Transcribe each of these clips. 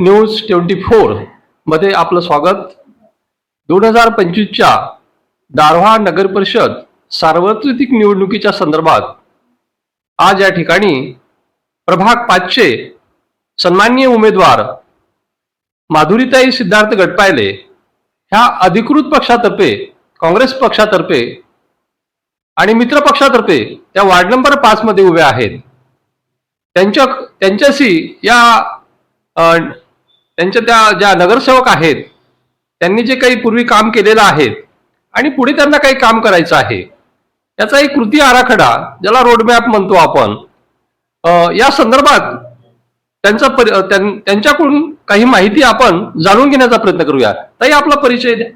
News twenty फोरमध्ये आपलं स्वागत. दोन हजार पंचवीसच्या दारव्हा नगर परिषद सार्वत्रिक निवडणुकीच्या संदर्भात आज या ठिकाणी प्रभाग पाचशे सन्मान्य उमेदवार माधुरीताई सिद्धार्थ गटपायले ह्या अधिकृत पक्षातर्फे काँग्रेस पक्षातर्फे आणि मित्र पक्षातर्फे त्या वार्ड नंबर पाच मध्ये उभ्या आहेत. त्यांच्या त्यांच्याशी या त्यांच्या त्या ज्या नगरसेवक आहेत त्यांनी जे काही पूर्वी काम केलेलं आहे आणि पुढे त्यांना काही काम करायचं आहे याचा एक कृती आराखडा ज्याला रोडमॅप म्हणतो आपण या संदर्भात त्यांचा परि- त्यां- त्यांच्याकडून काही माहिती आपण जाणून घेण्याचा प्रयत्न करूया. ताई आपला परिचय द्या.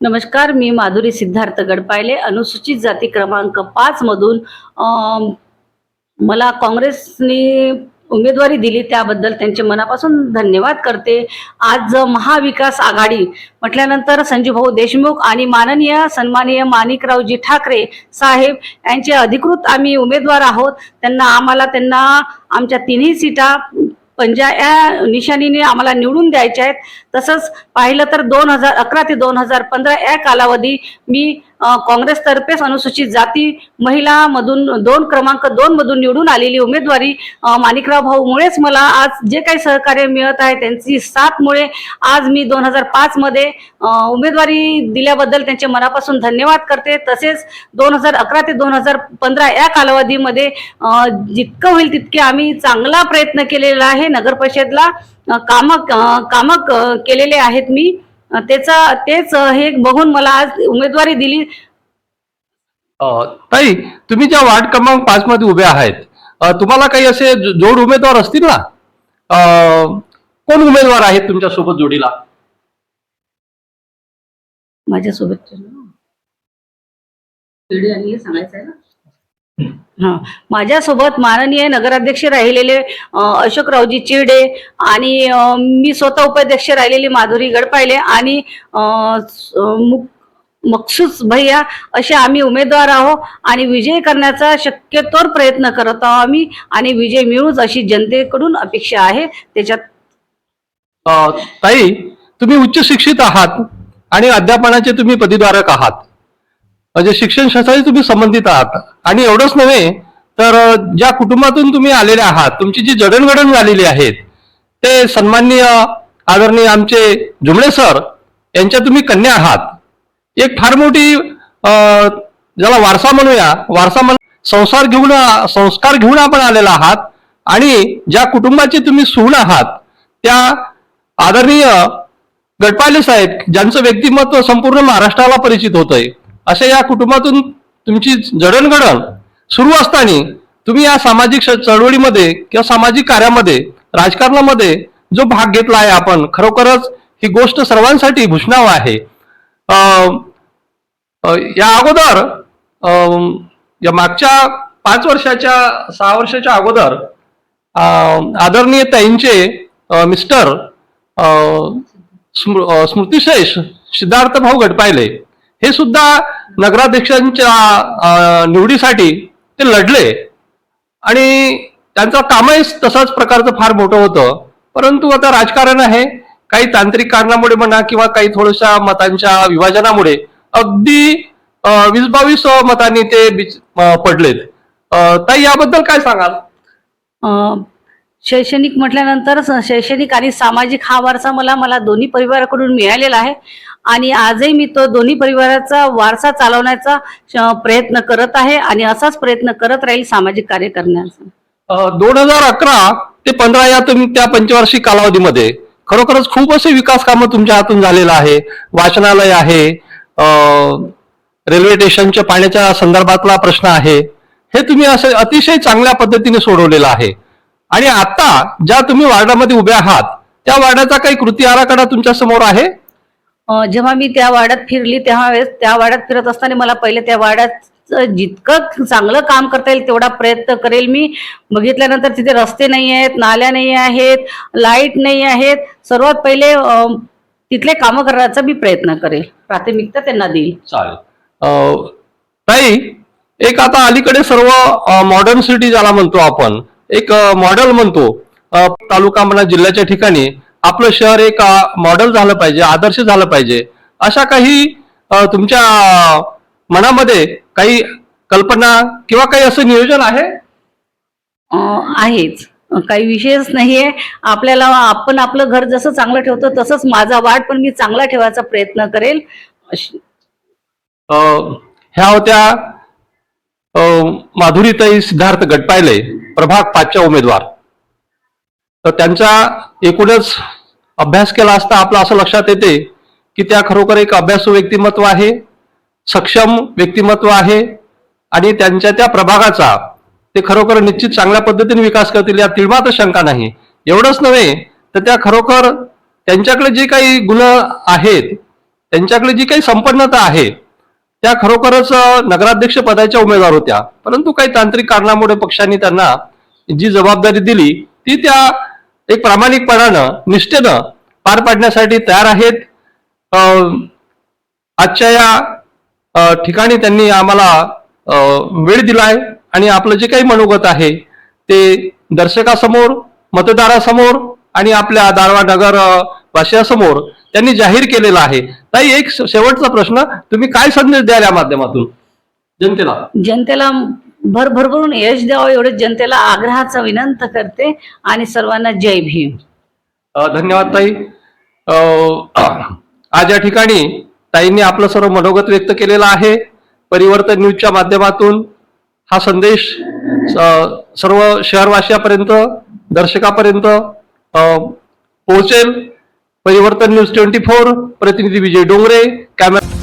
नमस्कार मी माधुरी सिद्धार्थ गडपायले अनुसूचित जाती क्रमांक पाच मधून मला काँग्रेसने उमेदवारी दिली त्याबद्दल त्यांचे मनापासून धन्यवाद करते. आज महाविकास आघाडी म्हटल्यानंतर संजूभाऊ देशमुख आणि माननीय सन्माननीय माणिकरावजी ठाकरे साहेब यांचे अधिकृत आम्ही उमेदवार आहोत. त्यांना आम्हाला त्यांना आमच्या तिन्ही सीटा पंजा या निशाणीने आम्हाला निवडून द्यायच्या आहेत. तसंच पाहिलं तर दोन हजार अकरा ते दोन हजार पंधरा या कालावधी मी काँग्रेसतर्फेच अनुसूचित जाती महिला मधून दोन क्रमांक दोन मधून निवडून आलेली उमेदवारी माणिकराव माणिकराव भाऊमुळेच मला आज जे काही सहकार्य मिळत आहे त्यांची साथमुळे आज मी दोन हजार पाच मध्ये उमेदवारी दिल्याबद्दल त्यांचे मनापासून धन्यवाद करते. तसेच दोन हजार अकरा ते दोन हजार पंधरा या कालावधीमध्ये जितकं होईल तितके आम्ही चांगला प्रयत्न केलेला आहे. नगर परिषदला कामक कामं कामं केलेले आहेत मी. त्याचा तेच हे बघून मला आज उमेदवारी दिली. अ, ताई तुम्ही ज्या वार्ड क्रमांक पाच मध्ये उभे आहेत अ, तुम्हाला काही असे जोड उमेदवार असतील ना? अ, कोण उमेदवार आहेत तुमच्यासोबत जोडीला? माझ्यासोबत सांगायचं आहे ना? हा. माझ्यासोबत माननीय नगराध्यक्ष राहिलेले अशोकरावजी चिरडे आणि मी स्वतः उपाध्यक्ष राहिलेली माधुरी गडपायले आणि अ, मकसूस भैया असे आम्ही उमेदवार आहो आणि विजय करण्याचा शक्यतोर प्रयत्न करत आहोत आम्ही आणि विजय मिळूच अशी जनतेकडून अपेक्षा आहे. त्याच्यात ताई तुम्ही उच्च शिक्षित आहात आणि अध्यापनाचे तुम्ही पदवीधारक आहात. म्हणजे शिक्षण तुम्ही संबंधित आहात. आणि एवढंच नव्हे तर ज्या कुटुंबातून तुम्ही आलेले आहात तुमची जी जडणघडण झालेली आहे ते सन्माननीय आदरणीय आमचे जुमळे सर यांच्या तुम्ही कन्या आहात. एक फार मोठी ज्याला वारसा म्हणूया वारसा म्हण संसार घेऊन संस्कार घेऊन आपण आलेला आहात. आणि ज्या कुटुंबाचे तुम्ही सून आहात त्या आदरणीय गटपाले साहेब ज्यांचं व्यक्तिमत्व संपूर्ण महाराष्ट्राला परिचित होतंय. अशा या कुटुंबातून तुमची जडणघडण सुरू असताना तुम्ही या सामाजिक श- चळवळीमध्ये किंवा सामाजिक कार्यामध्ये राजकारणामध्ये जो भाग घेतला आहे आपण खरोखरच ही गोष्ट सर्वांसाठी भूषणाव आहे. या अगोदर या मागच्या पाच वर्षाच्या सहा वर्षाच्या अगोदर आदरणीय ताईंचे मिस्टर स्मृ- स्मृतिशेष सिद्धार्थ भाऊ गडपायले हे सुद्धा नगराध्यक्षांच्या निवडीसाठी ते लढले. आणि त्यांचं कामही तसाच प्रकारचं फार मोठं होतं. परंतु आता राजकारण आहे. काही तांत्रिक कारणामुळे म्हणा किंवा काही थोड्याशा मतांच्या विभाजनामुळे अगदी वीस बावीस मतांनी ते पडलेत. ताई याबद्दल काय सांगाल? शैक्षणिक म्हटल्यानंतर शैक्षणिक आणि सामाजिक हा वारसा मला मला दोन्ही परिवाराकडून मिळालेला आहे. आणि आजही मी तो दोन्ही परिवाराचा वारसा चालवण्याचा श- प्रयत्न करत आहे आणि असाच प्रयत्न करत राहील सामाजिक कार्य करण्याचा. दोन हजार अकरा ते पंधरा या तुम्ही त्या पंचवार्षिक कालावधीमध्ये खरोखरच खूप असे विकास कामं तुमच्या हातून झालेलं आहे. वाचनालय आहे. रेल्वे स्टेशनच्या पाण्याच्या संदर्भातला प्रश्न आहे. हे तुम्ही असं अतिशय चांगल्या पद्धतीने सोडवलेलं आहे. आणि आता ज्या तुम्ही वार्डामध्ये उभे आहात त्या वार्डाचा काही कृती आराखडा तुमच्यासमोर आहे? जेव्हा मी त्या वाड्यात फिरली तेव्हा वेळेस त्या वाड्यात फिरत असताना मला पहिले त्या वाड्यात जितकं चांगलं काम करता येईल तेवढा प्रयत्न करेल मी. बघितल्यानंतर तिथे रस्ते नाही आहेत नाल्या नाही आहेत लाइट नाही आहेत. सर्वात पहिले तिथले कामं करण्याचा मी प्रयत्न करेल. प्राथमिकता त्यांना देईल. चालेल. ताई एक आता अलीकडे सर्व मॉडर्न सिटी ज्याला म्हणतो आपण एक मॉडेल म्हणतो. तालुका म्हणा जिल्ह्याच्या ठिकाणी आपलं शहर एक मॉडेल झालं पाहिजे आदर्श झालं पाहिजे. अशा काही तुमच्या मनामध्ये काही कल्पना किंवा काही असं नियोजन आहे? आहेच. काही विषयच नाहीये. आपल्याला आपण आपलं घर जसं चांगलं ठेवतो तसंच माझा वाट पण मी चांगला ठेवायचा प्रयत्न करेल. ह्या होत्या माधुरीताई सिद्धार्थ गटपायले प्रभाग पाचच्या उमेदवार. तर त्यांचा एकूणच अभ्यास केला असता आपलं असं लक्षात येते की त्या खरोखर एक अभ्यासू व्यक्तिमत्व आहे सक्षम व्यक्तिमत्व आहे आणि त्यांच्या त्या प्रभागाचा ते खरोखर निश्चित चांगल्या पद्धतीने विकास करतील या तिळमात्र शंका नाही. एवढंच नव्हे तर त्या खरोखर त्यांच्याकडे जे काही गुण आहेत त्यांच्याकडे जी काही संपन्नता आहे त्या खरोखरच नगराध्यक्ष पदाच्या उमेदवार होत्या. परंतु काही तांत्रिक कारणामुळे पक्षांनी त्यांना जी जबाबदारी दिली ती त्या एक प्रामाणिकपणानं निष्ठेनं पार पाडण्यासाठी तयार आहेत. आजच्या या ठिकाणी त्यांनी आम्हाला वेळ दिलाय आणि आपलं जे काही मनोगत आहे ते दर्शकासमोर मतदारासमोर आणि आपल्या दारवा नगर अ, त्यांनी जाहीर केलेला आहे. ताई एक शेवटचा प्रश्न तुम्ही काय संदेश द्याल या माध्यमातून? जनतेला. जनतेला भरभरून यश द्यावं एवढं जनतेला आग्रहाचा विनंत करते आणि सर्वांना जय भीम. धन्यवाद ताई. आज या ठिकाणी ताईंनी आपलं सर्व मनोगत व्यक्त केलेलं आहे. परिवर्तन न्यूजच्या माध्यमातून हा संदेश सर्व शहरवासियापर्यंत दर्शकापर्यंत पोहोचेल. परिवर्तन न्यूज ट्वेंटी फोर प्रतिनिधी विजय डोंगरे कॅमेरा